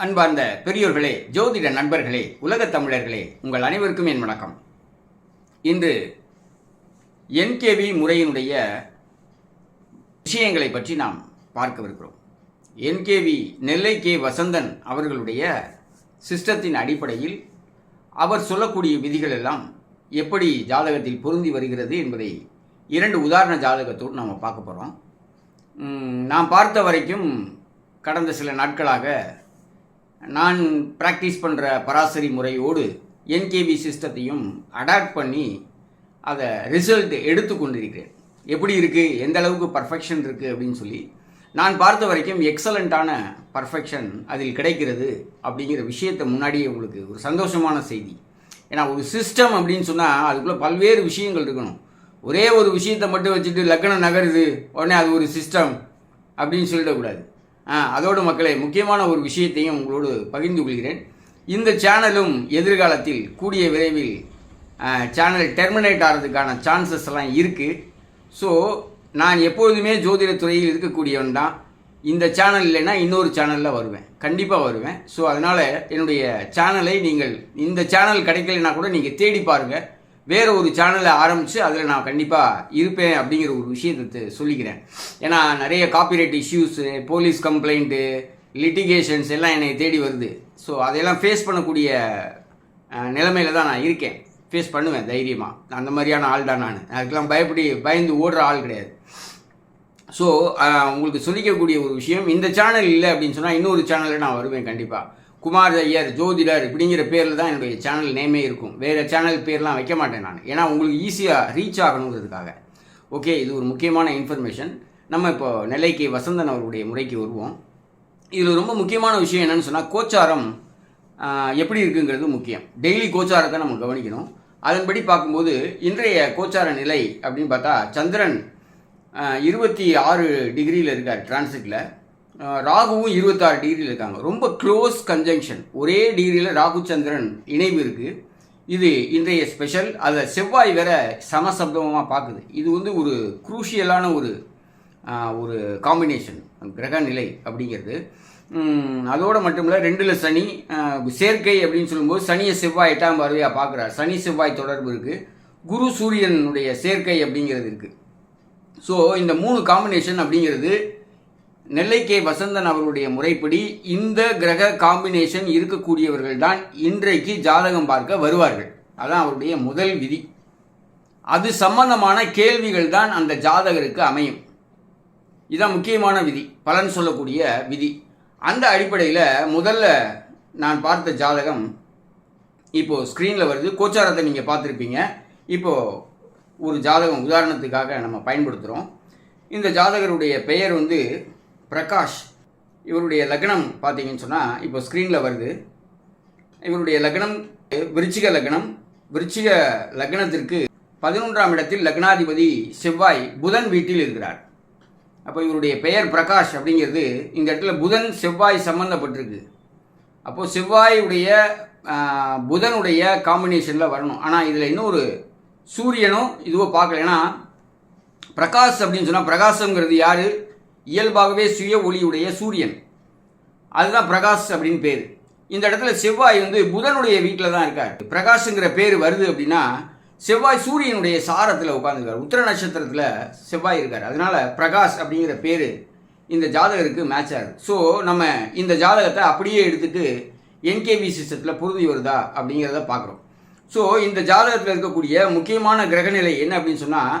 அன்பார்ந்த பெரியோர்களே ஜோதிட நண்பர்களே உலகத் தமிழர்களே உங்கள் அனைவருக்கும் என் வணக்கம். இன்று என்கேவி முறையினுடைய விஷயங்களை பற்றி நாம் பார்க்கவிருக்கிறோம். NKV Nellai K. வசந்தன் அவர்களுடைய சிஸ்டத்தின் அடிப்படையில் அவர் சொல்லக்கூடிய விதிகள் எல்லாம் எப்படி ஜாதகத்தில் பொருந்தி வருகிறது என்பதை இரண்டு உதாரண ஜாதகத்தோடு நாம் பார்க்க போகிறோம் நாம் பார்த்த வரைக்கும் கடந்த சில நாட்களாக நான் ப்ராக்டிஸ் பண்ணுற பராசரி முறையோடு என்கேவி சிஸ்டத்தையும் அடாப்ட் பண்ணி அதை ரிசல்ட் எடுத்து கொண்டிருக்கிறேன். எப்படி இருக்குது எந்த அளவுக்கு பர்ஃபெக்ஷன் இருக்குது அப்படின்னு சொல்லி நான் பார்த்த வரைக்கும் எக்ஸலண்ட்டான பர்ஃபெக்ஷன் அதில் கிடைக்கிறது அப்படிங்கிற விஷயத்தை முன்னாடியே உங்களுக்கு ஒரு சந்தோஷமான செய்தி. ஏன்னா ஒரு சிஸ்டம் அப்படின்னு சொன்னால் அதுக்குள்ளே பல்வேறு விஷயங்கள் இருக்கணும். ஒரே ஒரு விஷயத்தை மட்டும் வச்சுட்டு லக்கணம் நகருது உடனே அது ஒரு சிஸ்டம் அப்படின்னு சொல்லிடக்கூடாது அதோடு மக்களை முக்கியமான ஒரு விஷயத்தையும் உங்களோடு பகிர்ந்து கொள்கிறேன். இந்த சேனலும் எதிர்காலத்தில் கூடிய விரைவில் சேனல் டெர்மினேட் ஆகிறதுக்கான சான்சஸ் எல்லாம் இருக்குது ஸோ நான் எப்பொழுதுமே ஜோதிட துறையில் இருக்கக்கூடியவன் தான். இந்த சேனல் இல்லைன்னா இன்னொரு சேனலில் வருவேன். கண்டிப்பாக வருவேன். ஸோ அதனால் என்னுடைய சேனலை நீங்கள் இந்த சேனல் கிடைக்கலைன்னா கூட நீங்கள் தேடி பாருங்கள் வேறு ஒரு சேனலை ஆரம்பித்து அதில் நான் கண்டிப்பாக இருப்பேன் அப்படிங்கிற ஒரு விஷயத்தை சொல்லிக்கிறேன். ஏன்னா நிறைய copyright issues police complaint litigations எல்லாம் என்னை தேடி வருது. ஸோ அதையெல்லாம் ஃபேஸ் பண்ணக்கூடிய நிலைமையில தான் நான் இருக்கேன். ஃபேஸ் பண்ணுவேன் தைரியமாக அந்த மாதிரியான ஆள் தான் நான். அதுக்கெல்லாம் பயப்படி பயந்து ஓடுற ஆள் கிடையாது. ஸோ உங்களுக்கு சொல்லிக்கக்கூடிய ஒரு விஷயம் இந்த சேனல் இல்லை அப்படின்னு சொன்னால் இன்னொரு சேனலில் நான் வருவேன் கண்டிப்பாக குமார் ஐயர் ஜோதிடர் இப்படிங்கிற பேரில் தான் என்னுடைய சேனல் நேமே இருக்கும். வேறு சேனல் பேர்லாம் வைக்க மாட்டேன் நான். ஏன்னா உங்களுக்கு ஈஸியாக ரீச் ஆகணுங்கிறதுக்காக. ஓகே இது ஒரு முக்கியமான இன்ஃபர்மேஷன் நம்ம இப்போ நெல்லைக்கு வசந்தன் அவருடைய முறைக்கு வருவோம். இதில் ரொம்ப முக்கியமான விஷயம் என்னென்னு சொன்னால் கோச்சாரம் எப்படி இருக்குங்கிறது முக்கியம். டெய்லி கோச்சாரத்தை நம்ம கவனிக்கணும். அதன்படி பார்க்கும்போது இன்றைய கோச்சார நிலை அப்படின்னு பார்த்தா சந்திரன் இருபத்தி ஆறு டிகிரியில் இருக்கார் டிரான்சிட்டில் ராகுவும் இருபத்தாறு டிகிரியில் இருக்காங்க. ரொம்ப க்ளோஸ் கன்ஜங்ஷன் ஒரே டிகிரியில் ராகு சந்திரன் இணைவு இருக்குது இது இன்றைய ஸ்பெஷல் அதை செவ்வாய் வேற சமசப்தமாக பார்க்குது இது வந்து ஒரு குரூஷியலான ஒரு ஒரு காம்பினேஷன் கிரக நிலை அப்படிங்கிறது. அதோடு மட்டும் இல்லை ரெண்டில் சனி சேர்க்கை அப்படின்னு சொல்லும்போது சனியை செவ்வாய் எட்டாம் பார்வையாக பார்க்குறாரு சனி செவ்வாய் தொடர்பு இருக்குது குரு சூரியனுடைய சேர்க்கை அப்படிங்கிறது இருக்குது ஸோ இந்த மூணு காம்பினேஷன் அப்படிங்கிறது நெல்லை கே. வசந்தன் அவருடைய முறைப்படி இந்த கிரக காம்பினேஷன் இருக்கக்கூடியவர்கள் தான் இன்றைக்கு ஜாதகம் பார்க்க வருவார்கள். அதான் அவருடைய முதல் விதி. அது சம்பந்தமான கேள்விகள் தான் அந்த ஜாதகருக்கு அமையும். இதுதான் முக்கியமான விதி பலன் சொல்லக்கூடிய விதி. அந்த அடிப்படையில் முதல்ல நான் பார்த்த ஜாதகம் இப்போது ஸ்க்ரீனில் வருது. கோச்சாரத்தை நீங்கள் பார்த்துருப்பீங்க. இப்போது ஒரு ஜாதகம் உதாரணத்துக்காக நம்ம பயன்படுத்துகிறோம் இந்த ஜாதகருடைய பெயர் வந்து பிரகாஷ் இவருடைய லக்னம் பார்த்தீங்கன்னு சொன்னால் இப்போ ஸ்க்ரீனில் வருது. இவருடைய லக்னம் விருச்சிக லக்னம். விருச்சிக லக்னத்திற்கு பதினொன்றாம் இடத்தில் லக்னாதிபதி செவ்வாய் புதன் வீட்டில் இருக்கிறார். அப்போ இவருடைய பெயர் பிரகாஷ் அப்படிங்கிறது இந்த இடத்துல புதன் செவ்வாய் சம்மந்தப்பட்டிருக்கு அப்போது செவ்வாயுடைய புதனுடைய காம்பினேஷனில் வரணும். ஆனால் இதில் இன்னொரு சூரியனும் இதுவோ பார்க்கல. ஏன்னா பிரகாஷ் அப்படின்னு சொன்னால் பிரகாசங்கிறது யார்? இயல்பாகவே சுய ஒளியுடைய சூரியன். அதுதான் பிரகாஷ் அப்படின்னு பேர். இந்த இடத்துல செவ்வாய் வந்து புதனுடைய வீட்டில் தான் இருக்கார். பிரகாஷுங்கிற பேர் வருது அப்படின்னா செவ்வாய் சூரியனுடைய சாரத்தில் உட்காந்துருக்கார் உத்திர நட்சத்திரத்தில் செவ்வாய் இருக்கார். அதனால பிரகாஷ் அப்படிங்கிற பேர் இந்த ஜாதகருக்கு மேட்ச் ஆகுது. ஸோ நம்ம இந்த ஜாதகத்தை அப்படியே எடுத்துட்டு என்கேவி சிஸ்டத்தில் பொருந்தி வருதா அப்படிங்கிறத பார்க்குறோம். ஸோ இந்த ஜாதகத்தில் இருக்கக்கூடிய முக்கியமான கிரகநிலை என்ன அப்படின்னு சொன்னால்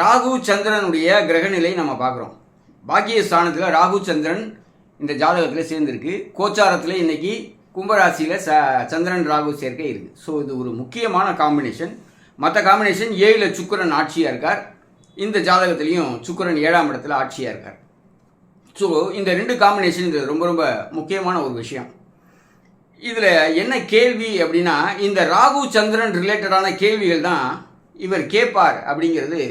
ராகு சந்திரனுடைய கிரகநிலை நம்ம பார்க்குறோம். பாக்கிய ஸ்தானத்தில் ராகு சந்திரன் இந்த ஜாதகத்தில் சேர்ந்துருக்கு. கோச்சாரத்தில் இன்னைக்கு கும்பராசியில் ச சந்திரன் ராகு சேர்க்கை இருக்குது ஸோ இது ஒரு முக்கியமான காம்பினேஷன் மற்ற காம்பினேஷன் ஏழில் சுக்கரன் ஆட்சியாக இருக்கார். இந்த ஜாதகத்துலேயும் சுக்கரன் ஏழாம் இடத்துல ஆட்சியாக இருக்கார். ஸோ இந்த ரெண்டு காம்பினேஷன் இது ரொம்ப ரொம்ப முக்கியமான ஒரு விஷயம். இதில் என்ன கேள்வி அப்படின்னா இந்த ராகு சந்திரன் ரிலேட்டடான கேள்விகள் தான் இவர் கேட்பார் அப்படிங்கிறது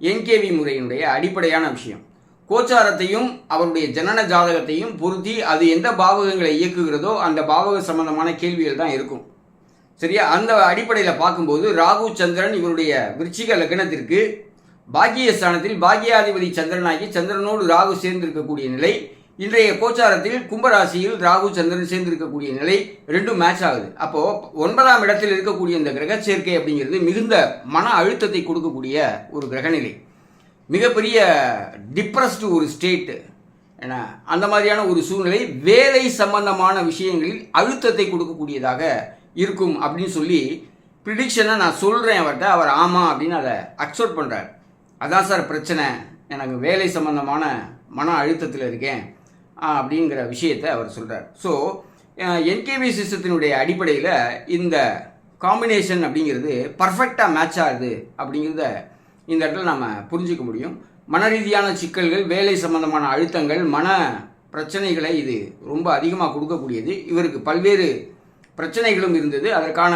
என்கேவி முறையினுடைய அடிப்படையான விஷயம். கோச்சாரத்தையும் அவருடைய ஜனன ஜாதகத்தையும் பொருத்தி அது எந்த பாவகங்களை இயக்குகிறதோ அந்த பாவக சம்பந்தமான கேள்விகள் தான் இருக்கும். சரியா? அந்த அடிப்படையில் பார்க்கும்போது ராகு சந்திரன் இவருடைய விருச்சிக லக்னத்திற்கு பாக்கிய ஸ்தானத்தில் பாக்கியாதிபதி சந்திரனாகி சந்திரனோடு ராகு சேர்ந்திருக்கக்கூடிய நிலை இன்றைய கோச்சாரத்தில் கும்பராசியில் ராகு சந்திரன் சேர்ந்திருக்கக்கூடிய நிலை ரெண்டும் மேட்ச் ஆகுது. அப்போ ஒன்பதாம் இடத்தில் இருக்கக்கூடிய இந்த கிரக சேர்க்கை அப்படிங்கிறது மிகுந்த மன அழுத்தத்தை கொடுக்கக்கூடிய ஒரு கிரகநிலை. மிகப்பெரிய டிப்ரெஸ்டு ஒரு ஸ்டேட்டு ஏன்னா அந்த மாதிரியான ஒரு சூழ்நிலை வேலை சம்பந்தமான விஷயங்களில் அழுத்தத்தை கொடுக்கக்கூடியதாக இருக்கும் அப்படின்னு சொல்லி ப்ரிடிக்ஷனை நான் சொல்கிறேன் அவர்கிட்ட. அவர் ஆமாம் அப்படின்னு அதை அக்செப்ட் பண்ணுறார் அதான் சார் பிரச்சனை. எனக்கு வேலை சம்பந்தமான மன அழுத்தத்தில் இருக்கேன் அப்படிங்கிற விஷயத்தை அவர் சொல்கிறார் ஸோ என்கேவி சிஸ்டத்தினுடைய அடிப்படையில் இந்த காம்பினேஷன் அப்படிங்கிறது பர்ஃபெக்டாக மேட்ச் ஆகுது அப்படிங்கிறத இந்த இடத்துல நம்ம புரிஞ்சுக்க முடியும். மன ரீதியான சிக்கல்கள் வேலை சம்பந்தமான அழுத்தங்கள் மன பிரச்சனைகளை இது ரொம்ப அதிகமாக கொடுக்கக்கூடியது. இவருக்கு பல்வேறு பிரச்சனைகளும் இருந்தது. அதற்கான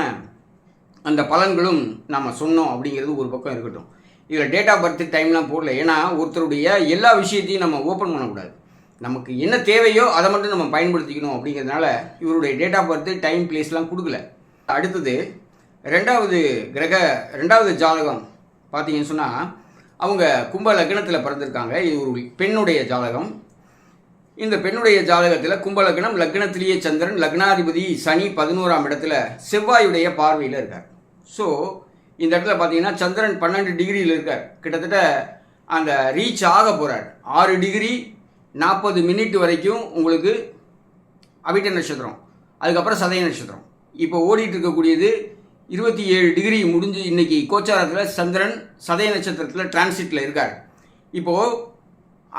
அந்த பலன்களும் நம்ம சொன்னோம் அப்படிங்கிறது ஒரு பக்கம் இருக்கட்டும். இதில் டேட் ஆஃப் பர்த் டைம்லாம் போடல. ஏன்னா ஒருத்தருடைய எல்லா விஷயத்தையும் நம்ம ஓப்பன் பண்ணக்கூடாது. நமக்கு என்ன தேவையோ அதை மட்டும் நம்ம பயன்படுத்திக்கணும் அப்படிங்கிறதுனால இவருடைய டேட் ஆஃப் பர்த் டைம் பிளேஸ்லாம் கொடுக்கல. அடுத்தது ரெண்டாவது கிரக ரெண்டாவது ஜாதகம் பார்த்தீங்கன்னு சொன்னால் அவங்க கும்ப லக்னத்தில் பிறந்திருக்காங்க. இது ஒரு பெண்ணுடைய ஜாதகம். இந்த பெண்ணுடைய ஜாதகத்தில் கும்ப லக்னம் லக்னத்திலேயே சந்திரன் லக்னாதிபதி சனி பதினோராம் இடத்துல செவ்வாயுடைய பார்வையில் இருக்கார். ஸோ இந்த இடத்துல பார்த்தீங்கன்னா சந்திரன் பன்னெண்டு டிகிரியில் இருக்கார். கிட்டத்தட்ட அந்த ரீச் ஆக போகிறார் ஆறு டிகிரி நாற்பது மினிட் வரைக்கும் உங்களுக்கு அவிட்ட நட்சத்திரம். அதுக்கப்புறம் சதய நட்சத்திரம். இப்போ ஓடிட்டு இருக்கக்கூடியது இருபத்தி ஏழு டிகிரி முடிஞ்சு இன்றைக்கி கோச்சாரத்தில் சந்திரன் சதய நட்சத்திரத்தில் டிரான்சிட்டில் இருக்கார். இப்போது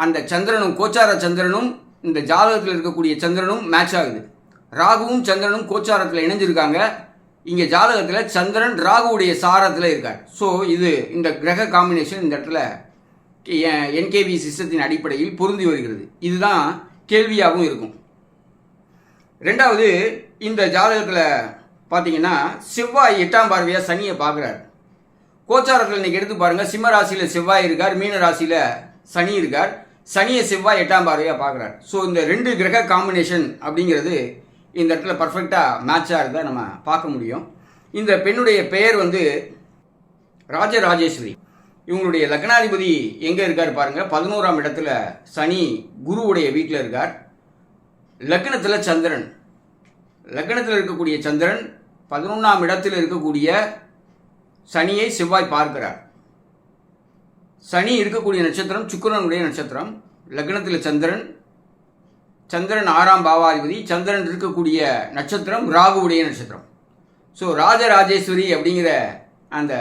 அந்த சந்திரனும் கோச்சார சந்திரனும் இந்த ஜாதகத்தில் இருக்கக்கூடிய சந்திரனும் மேட்ச் ஆகுது. ராகுவும் சந்திரனும் கோச்சாரத்தில் இணைஞ்சிருக்காங்க. இங்கே ஜாதகத்தில் சந்திரன் ராகுவுடைய சாரத்தில் இருக்கார். ஸோ இது இந்த கிரக காம்பினேஷன் இந்த இடத்துல என்கேபி சிஸ்டத்தின் அடிப்படையில் பொருந்தி வருகிறது. இதுதான் கேள்வியாகவும் இருக்கும். ரெண்டாவது இந்த ஜாதகத்தில் பார்த்தீங்கன்னா செவ்வாய் எட்டாம் பார்வையாக சனியை பார்க்குறாரு. கோச்சாரத்தில் இன்றைக்கி எடுத்து பாருங்கள் சிம்ம ராசியில் செவ்வாய் இருக்கார் மீன ராசியில் சனி இருக்கார். சனியை செவ்வாய் எட்டாம் பார்வையாக பார்க்குறார். ஸோ இந்த ரெண்டு கிரக காம்பினேஷன் அப்படிங்கிறது இந்த இடத்துல பர்ஃபெக்டாக மேட்சாக இருந்தால் நம்ம பார்க்க முடியும். இந்த பெண்ணுடைய பெயர் வந்து ராஜராஜேஸ்வரி. இவங்களுடைய லக்னாதிபதி எங்கே இருக்கார் பாருங்கள் பதினோராம் இடத்துல சனி குருவுடைய வீட்டில் இருக்கார். லக்னத்தில் சந்திரன். லக்னத்தில் இருக்கக்கூடிய சந்திரன் பதினொன்றாம் இடத்தில் இருக்கக்கூடிய சனியை செவ்வாய் பார்க்கிறார். சனி இருக்கக்கூடிய நட்சத்திரம் சுக்கரனுடைய நட்சத்திரம். லக்னத்தில் சந்திரன் சந்திரன் ஆறாம் பாவாதிபதி சந்திரன் இருக்கக்கூடிய நட்சத்திரம் ராகுவுடைய நட்சத்திரம். ஸோ ராஜராஜேஸ்வரி அப்படிங்கிற அந்த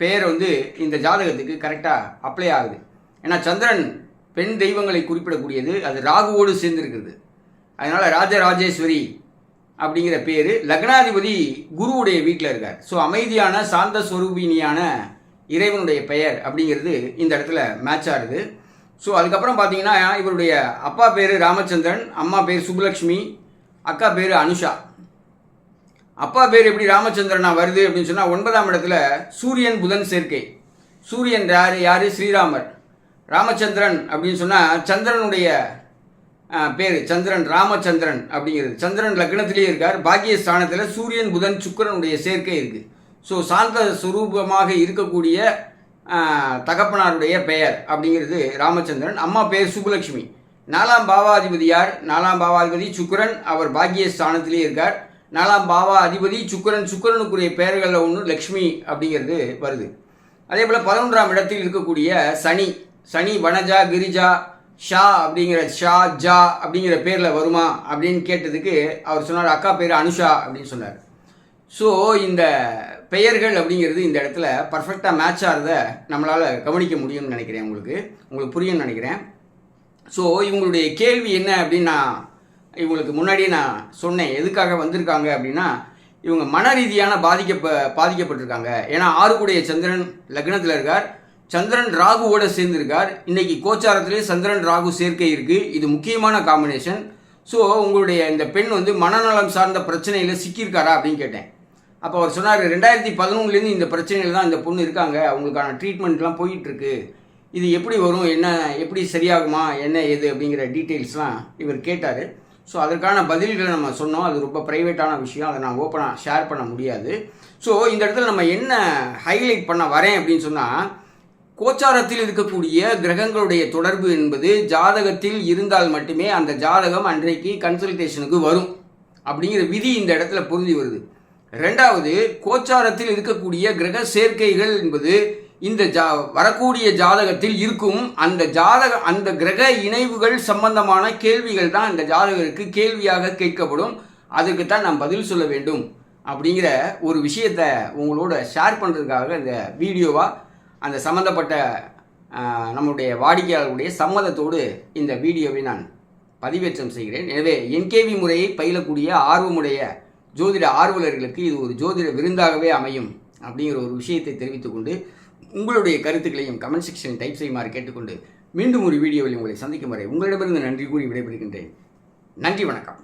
பெயர் வந்து இந்த ஜாதகத்துக்கு கரெக்டாக அப்ளை ஆகுது. ஏன்னா சந்திரன் பெண் தெய்வங்களை குறிப்பிடக்கூடியது அது ராகுவோடு சேர்ந்திருக்கிறது. அதனால் ராஜராஜேஸ்வரி அப்படிங்கிற பேர். லக்னாதிபதி குருவுடைய வீட்டில் இருக்கார். ஸோ அமைதியான சாந்த ஸ்வரூபினியான இறைவனுடைய பெயர் அப்படிங்கிறது இந்த இடத்துல மேட்ச் ஆகுது. ஸோ அதுக்கப்புறம் பார்த்தீங்கன்னா இவருடைய அப்பா பேர் ராமச்சந்திரன் அம்மா பேர் சுப்புலக்ஷ்மி அக்கா பேர் அனுஷா. அப்பா பேர் எப்படி ராமச்சந்திரனா வருது அப்படின்னு சொன்னால் ஒன்பதாம் இடத்துல சூரியன் புதன் சேர்க்கை. சூரியன் யார்? யார்? ஸ்ரீராமர். ராமச்சந்திரன் அப்படின்னு சொன்னால் சந்திரனுடைய பேர் சந்திரன் ராமச்சந்திரன் அப்படிங்கிறது. சந்திரன் லக்னத்திலேயே இருக்கார். பாக்கிய ஸ்தானத்தில் சூரியன் புதன் சுக்கிரனுடைய சேர்க்கை இருக்குது ஸோ சாந்த சுரூபமாக இருக்கக்கூடிய தகப்பனாருடைய பெயர் அப்படிங்கிறது ராமச்சந்திரன். அம்மா பெயர் சுப்புலட்சுமி நாலாம் பாவாதிபதி யார்? நாலாம் பாவாதிபதி சுக்கிரன். அவர் பாக்கிய ஸ்தானத்திலேயே இருக்கார். நாலாம் பாவா அதிபதி சுக்கிரன். சுக்கிரனுக்குரிய பெயர்களில் ஒன்று லக்ஷ்மி அப்படிங்கிறது வருது. அதே போல் பதினொன்றாம் இடத்தில் இருக்கக்கூடிய சனி. சனி வனஜா கிரிஜா ஷா அப்படிங்கிற ஷா ஜா அப்படிங்கிற பேரில் வருமா அப்படின்னு கேட்டதுக்கு அவர் சொன்னார் அக்கா பேர் அனுஷா அப்படின்னு சொன்னார். ஸோ இந்த பெயர்கள் அப்படிங்கிறது இந்த இடத்துல பர்ஃபெக்டாக மேட்ச் ஆகிறத நம்மளால் கவனிக்க முடியும்னு நினைக்கிறேன் உங்களுக்கு. உங்களுக்கு புரியும்னு நினைக்கிறேன். ஸோ இவங்களுடைய கேள்வி என்ன அப்படின்னு நான் இவங்களுக்கு முன்னாடியே நான் சொன்னேன். எதுக்காக வந்திருக்காங்க அப்படின்னா இவங்க மன ரீதியான பாதிக்கப்ப பாதிக்கப்பட்டிருக்காங்க. ஏன்னா ஆறுக்குடைய சந்திரன் லக்னத்தில் இருக்கார். சந்திரன் ராகுவோட சேர்ந்திருக்கார். இன்னைக்கு கோச்சாரத்திலேயே சந்திரன் ராகு சேர்க்கை இருக்கு. இது முக்கியமான காம்பினேஷன் ஸோ உங்களுடைய இந்த பெண் வந்து மனநலம் சார்ந்த பிரச்சனையில் சிக்கியிருக்காரா அப்படின்னு கேட்டேன். அப்போ அவர் சொன்னார் ரெண்டாயிரத்தி பதினொன்றுலேருந்து இந்த பிரச்சனையில் தான் இந்த பொண்ணு இருக்காங்க. அவங்களுக்கான ட்ரீட்மெண்ட்லாம் போயிட்டுருக்கு. இது எப்படி வரும்? என்ன எப்படி சரியாகுமா? என்ன ஏது? அப்படிங்கிற டீட்டெயில்ஸ்லாம் இவர் கேட்டார். ஸோ அதற்கான பதில்களை நம்ம சொன்னோம். அது ரொம்ப ப்ரைவேட்டான விஷயம். அதை நான் ஓப்பனாக ஷேர் பண்ண முடியாது. ஸோ இந்த இடத்துல நம்ம என்ன ஹைலைட் பண்ண வரேன் அப்படின்னு சொன்னால் கோச்சாரத்தில் இருக்கக்கூடிய கிரகங்களுடைய தொடர்பு என்பது ஜாதகத்தில் இருந்தால் மட்டுமே அந்த ஜாதகம் அன்றைக்கு கன்சல்டேஷனுக்கு வரும் அப்படிங்கிற விதி இந்த இடத்துல பொருந்தி வருது. ரெண்டாவது கோச்சாரத்தில் இருக்கக்கூடிய கிரக சேர்க்கைகள் என்பது இந்த ஜா வரக்கூடிய ஜாதகத்தில் இருக்கும் அந்த ஜாதக அந்த கிரக இணைவுகள் சம்பந்தமான கேள்விகள் தான் அந்த ஜாதகருக்கு கேள்வியாக கேட்கப்படும். அதுக்கு தான் நாம் பதில் சொல்ல வேண்டும். அப்படிங்கிற ஒரு விஷயத்தை உங்களோட ஷேர் பண்ணுறதுக்காக இந்த வீடியோவாக அந்த சம்மந்தப்பட்ட நம்முடைய வாடிக்கையாளர்களுடைய சம்மதத்தோடு இந்த வீடியோவை நான் பதிவேற்றம் செய்கிறேன். எனவே என்கேவி முறையை பயிலக்கூடிய ஆர்வமுடைய ஜோதிட ஆர்வலர்களுக்கு இது ஒரு ஜோதிட விருந்தாகவே அமையும் அப்படிங்கிற ஒரு விஷயத்தை தெரிவித்துக்கொண்டு உங்களுடைய கருத்துக்களையும் கமெண்ட் செக்ஷன் டைப் செய்யுமாறு கேட்டுக்கொண்டு மீண்டும் ஒரு வீடியோவில் உங்களை சந்திக்கும் வரை உங்களிடமிருந்து நன்றி கூறி விடைபெறுகின்றேன். நன்றி வணக்கம்.